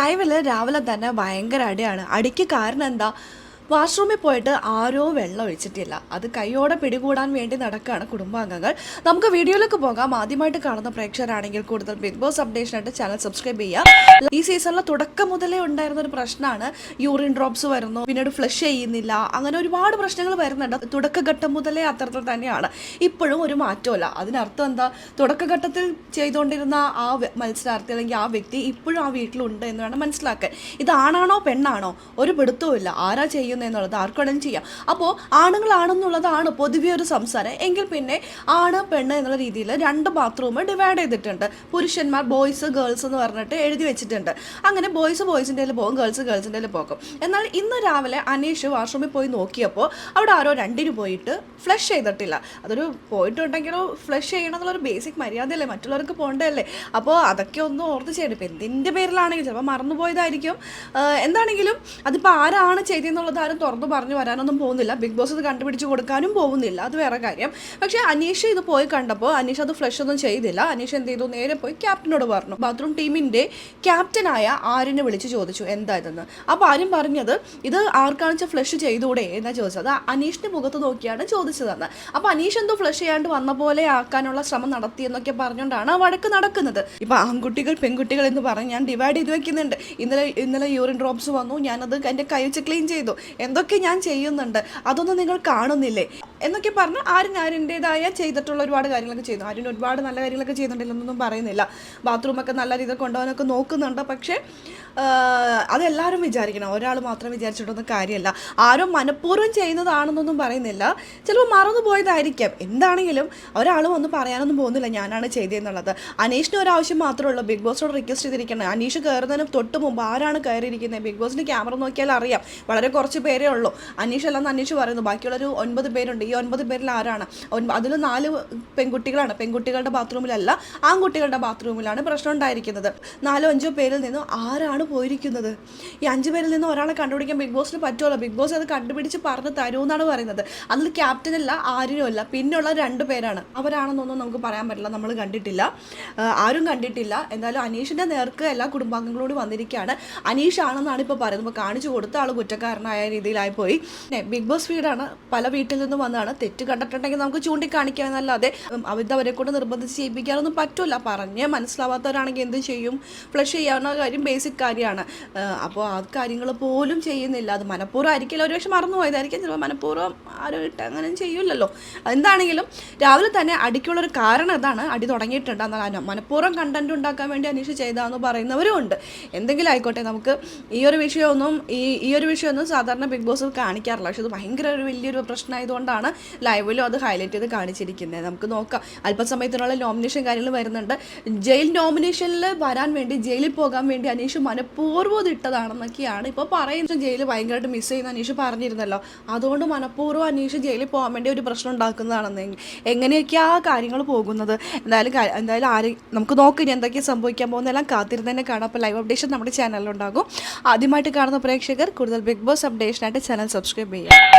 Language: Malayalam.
ലൈവിൽ രാവിലെ തന്നെ ഭയങ്കര അടിയാണ്. അടിക്ക് കാരണം എന്താ? വാഷ്റൂമിൽ പോയിട്ട് ആരോ വെള്ളം ഒഴിച്ചിട്ടില്ല. അത് കൈയോടെ പിടികൂടാൻ വേണ്ടി നടക്കുകയാണ് കുടുംബാംഗങ്ങൾ. നമുക്ക് വീഡിയോയിലേക്ക് പോകാം. ആദ്യമായിട്ട് കാണുന്ന പ്രേക്ഷകരാണെങ്കിൽ കൂടുതൽ ബിഗ് ബോസ് അപ്ഡേഷൻ അപ്ഡേഷനായിട്ട് ചാനൽ സബ്സ്ക്രൈബ് ചെയ്യുക ഈ സീസണിലെ തുടക്കം മുതലേ ഉണ്ടായിരുന്ന ഒരു പ്രശ്നമാണ് യൂറിൻ ഡ്രോപ്സ് വരുന്നു. പിന്നീട് ഫ്ലഷ് ചെയ്യുന്നില്ല. അങ്ങനെ ഒരുപാട് പ്രശ്നങ്ങൾ വരുന്നുണ്ട്. തുടക്കഘട്ടം മുതലേ അത്തരത്തിൽ തന്നെയാണ്. ഇപ്പോഴും ഒരു മാറ്റമല്ല അതിനർത്ഥം എന്താ? തുടക്കഘട്ടത്തിൽ ചെയ്തുകൊണ്ടിരുന്ന ആ മത്സരാർത്ഥി അല്ലെങ്കിൽ ആ വ്യക്തി ഇപ്പോഴും ആ വീട്ടിലുണ്ട് എന്ന് വേണം മനസ്സിലാക്കാൻ. ഇത് പെണ്ണാണോ? ഒരു പിടുത്തവും ആരാ ചെയ്യുന്നത്? എന്നുള്ളത് ആർക്കും ചെയ്യാം. അപ്പോൾ ആണുങ്ങളാണെന്നുള്ളതാണ് പൊതുവെ ഒരു സംസാരം. എങ്കിൽ പിന്നെ ആണ് പെണ്ണ് എന്നുള്ള രീതിയിൽ രണ്ട് ബാത്റൂം ഡിവൈഡ് ചെയ്തിട്ടുണ്ട്. പുരുഷന്മാർ ബോയ്സ് ഗേൾസ് എന്ന് പറഞ്ഞിട്ട് എഴുതി വെച്ചിട്ടുണ്ട്. അങ്ങനെ ബോയ്സ് ബോയ്സിന്റെ പോകും ഗേൾസ് ഗേൾസിന്റെ പോകും. എന്നാൽ ഇന്ന് രാവിലെ അനീഷ് വാഷ്റൂമിൽ പോയി നോക്കിയപ്പോൾ അവിടെ ആരോ രണ്ടിന് പോയിട്ട് ഫ്ലഷ് ചെയ്തിട്ടില്ല. അതൊരു പോയിട്ടുണ്ടെങ്കിലോ ഫ്ലഷ് ചെയ്യണം എന്നുള്ളൊരു ബേസിക് മര്യാദയല്ലേ? മറ്റുള്ളവർക്ക് പോകേണ്ടതല്ലേ അപ്പോൾ അതൊക്കെ ഒന്ന് ഓർത്ത് ചെയ്യണം. ഇപ്പം എന്തിന്റെ പേരിലാണെങ്കിലും ചിലപ്പോൾ മറന്നുപോയതായിരിക്കും. എന്താണെങ്കിലും അതിപ്പോൾ ആരാണ് ചെയ്തതെന്നുള്ളത് ആരും തുറന്നു പറഞ്ഞു വരാനൊന്നും പോകുന്നില്ല. ബിഗ് ബോസ് ഇത് കണ്ടുപിടിച്ച് കൊടുക്കാനും പോകുന്നില്ല. അത് വേറെ കാര്യം. പക്ഷേ അനീഷ് ഇത് പോയി കണ്ടപ്പോൾ അനീഷ് അത് ഫ്ലഷ് ഒന്നും ചെയ്തില്ല. അനീഷ് എന്ത് ചെയ്തു? നേരെ പോയി ക്യാപ്റ്റനോട് പറഞ്ഞു. ബാത്റൂം ടീമിന്റെ ക്യാപ്റ്റനായ ആര്യനെ വിളിച്ച് ചോദിച്ചു എന്താ ഇതെന്ന്? അപ്പോൾ ആര്യൻ പറഞ്ഞത് ഇത് ആർക്കാണെന്ന് ഫ്ലഷ് ചെയ്തൂടെ? എന്നാ ചോദിച്ചത്. അനീഷിന്റെ മുഖത്ത് നോക്കിയാണ് ചോദിച്ചതെന്ന്. അപ്പോൾ അനീഷ് എന്തോ ഫ്ലഷ് ചെയ്യാണ്ട് വന്ന പോലെ ആക്കാനുള്ള ശ്രമം നടത്തി എന്നൊക്കെ പറഞ്ഞുകൊണ്ടാണ് ആ വഴക്ക് നടക്കുന്നത്. ഇപ്പോൾ ആൺകുട്ടികൾ പെൺകുട്ടികൾ എന്ന് പറഞ്ഞ് ഞാൻ ഡിവൈഡ് ചെയ്ത് വെക്കുന്നുണ്ട്. ഇന്നലെ ഇന്നലെ യൂറിൻ ഡ്രോപ്സ് വന്നു. ഞാനത് എന്റെ കൈ വെച്ച് ക്ലീൻ ചെയ്തു. എന്തൊക്കെ ഞാൻ ചെയ്യുന്നുണ്ട് അതൊന്നും നിങ്ങൾ കാണുന്നില്ലേ? എന്നൊക്കെ പറഞ്ഞ് ആരും ആരിന്റെതായ ചെയ്തിട്ടുള്ള ഒരുപാട് കാര്യങ്ങളൊക്കെ ചെയ്യുന്നു. ആരും ഒരുപാട് നല്ല കാര്യങ്ങളൊക്കെ ചെയ്യുന്നുണ്ടെന്നൊന്നും പറയുന്നില്ല. ബാത്റൂമൊക്കെ നല്ല രീതിയിൽ കൊണ്ടുപോകാനൊക്കെ നോക്കുന്നുണ്ട്. പക്ഷേ അതെല്ലാവരും വിചാരിക്കണം. ഒരാൾ മാത്രം വിചാരിച്ചിട്ടൊന്നും കാര്യമല്ല. ആരും മനഃപൂർവം ചെയ്യുന്നതാണെന്നൊന്നും പറയുന്നില്ല. ചിലപ്പോൾ മറന്നു പോയതായിരിക്കാം. എന്താണെങ്കിലും ഒരാളും ഒന്നും പറയാനൊന്നും പോകുന്നില്ല. ഞാനാണ് ചെയ്തതെന്നുള്ളത്. അനീഷിന് ഒരാവശ്യം മാത്രമേ ഉള്ളൂ. ബിഗ് ബോസിനോട് റിക്വസ്റ്റ് ചെയ്തിരിക്കണം. അനീഷ് കയറുന്നതിന് തൊട്ട് മുമ്പ് ആരാണ് കയറിയിരിക്കുന്നത്? ബിഗ് ബോസിന് ക്യാമറ നോക്കിയാൽ അറിയാം വളരെ കുറച്ച് പേരേ ഉള്ളൂ. അനീഷ് അല്ലെന്ന് അനീഷ് പറയുന്നു. ബാക്കിയുള്ളൊരു ഒൻപത് പേരുണ്ട്. ഈ ഒൻപത് പേരിൽ ആരാണ്? അതിൽ നാല് പെൺകുട്ടികളാണ്. പെൺകുട്ടികളുടെ ബാത്റൂമിലല്ല ആൺകുട്ടികളുടെ ബാത്റൂമിലാണ് പ്രശ്നം ഉണ്ടായിരിക്കുന്നത്. നാലോ അഞ്ചോ പേരിൽ നിന്നും ആരാണ് പോയിരിക്കുന്നത്? ഈ അഞ്ച് പേരിൽ നിന്ന് ഒരാളെ കണ്ടുപിടിക്കാൻ ബിഗ് ബോസിന് പറ്റുമല്ലോ? ബിഗ് ബോസ് അത് കണ്ടുപിടിച്ച് പറഞ്ഞ് തരുമെന്നാണ് പറയുന്നത്. അതിൽ ക്യാപ്റ്റനല്ല ആര്യനുമല്ല പിന്നെയുള്ള രണ്ട് പേരാണ്. അവരാണെന്നൊന്നും നമുക്ക് പറയാൻ പറ്റില്ല. നമ്മൾ കണ്ടിട്ടില്ല. ആരും കണ്ടിട്ടില്ല. എന്തായാലും അനീഷിന്റെ നേർക്ക് എല്ലാ കുടുംബാംഗങ്ങളോട് വന്നിരിക്കുകയാണ്. അനീഷ് ആണെന്നാണ് ഇപ്പോൾ പറയുന്നത്. ഇപ്പോൾ കാണിച്ചു കൊടുത്ത ആൾ കുറ്റക്കാരനായ രീതിയിലായി പോയി. പിന്നെ ബിഗ് ബോസ് വീടാണ്. പല വീട്ടിൽ നിന്നും വന്നതാണ്. തെറ്റ് കണ്ടിട്ടുണ്ടെങ്കിൽ നമുക്ക് ചൂണ്ടിക്കാണിക്കാം എന്നല്ലാതെ അവരെ കൊണ്ട് നിർബന്ധിച്ച് ചെയ്യിപ്പിക്കാനൊന്നും പറ്റില്ല പറഞ്ഞ് മനസ്സിലാവാത്തവരാണെങ്കിൽ എന്ത് ചെയ്യും? ഫ്ലഷ് ചെയ്യാവുന്ന കാര്യം ബേസിക് കാര്യമാണ്. അപ്പോൾ ആ കാര്യങ്ങൾ പോലും ചെയ്യുന്നില്ല. അത് മനഃപൂർവം ആയിരിക്കില്ല. ഒരു പക്ഷെ മറന്നു പോയതായിരിക്കും ചിലപ്പോൾ മനഃപൂർവം ആരും ഇട്ട് അങ്ങനെ ചെയ്യില്ലല്ലോ. എന്താണെങ്കിലും രാവിലെ തന്നെ അടിക്കുള്ളൊരു കാരണം അതാണ് അടി തുടങ്ങിയിട്ടുണ്ട്. എന്നാൽ മനഃപൂർവം കണ്ടന്റ് ഉണ്ടാക്കാൻ വേണ്ടി അനീഷ് ചെയ്താന്ന് പറയുന്നവരും ഉണ്ട്. എന്തെങ്കിലും ആയിക്കോട്ടെ നമുക്ക് ഈ ഒരു വിഷയമൊന്നും ഈ ഈ ഒരു വിഷയമൊന്നും സാധാരണ ബിഗ് ബോസ് കാണിക്കാറില്ല. പക്ഷെ ഇത് ഭയങ്കര ഒരു വലിയൊരു പ്രശ്നമായതുകൊണ്ടാണ് ലൈവിലും അത് ഹൈലൈറ്റ് ചെയ്ത് കാണിച്ചിരിക്കുന്നത്. നമുക്ക് നോക്കാം. അല്പസമയത്തിനുള്ള നോമിനേഷൻ കാര്യങ്ങൾ വരുന്നുണ്ട്. ജയിൽ നോമിനേഷനിൽ വരാൻ വേണ്ടി ജയിലിൽ പോകാൻ വേണ്ടി അനീഷ് മനഃപൂർവം ഇത് ഇട്ടതാണെന്നൊക്കെയാണ് ഇപ്പോൾ പറയുന്നത്. ജയിൽ ഭയങ്കരമായിട്ട് മിസ് ചെയ്യുന്ന അനീഷ് പറഞ്ഞിരുന്നല്ലോ. അതുകൊണ്ട് മനഃപൂർവം അനീഷ് ജയിലിൽ പോകാൻ വേണ്ടി ഒരു പ്രശ്നം ഉണ്ടാക്കുന്നതാണെന്ന് എങ്ങനെയൊക്കെയാ കാര്യങ്ങൾ പോകുന്നത്? എന്തായാലും എന്തായാലും ആര് നമുക്ക് നോക്കി എന്തൊക്കെയാണ് സംഭവിക്കാൻ പോകുന്നതെല്ലാം കാത്തിരുന്ന് തന്നെ കാണാം. അപ്പോൾ ലൈവ് അപ്ഡേഷൻ നമ്മുടെ ചാനലിലുണ്ടാകും ആദ്യമായിട്ട് കാണുന്ന പ്രേക്ഷകർ കൂടുതൽ ബിഗ് ബോസ് അപ്ഡേഷനായിട്ട് ചാനൽ സബ്സ്ക്രൈബ് ചെയ്യുക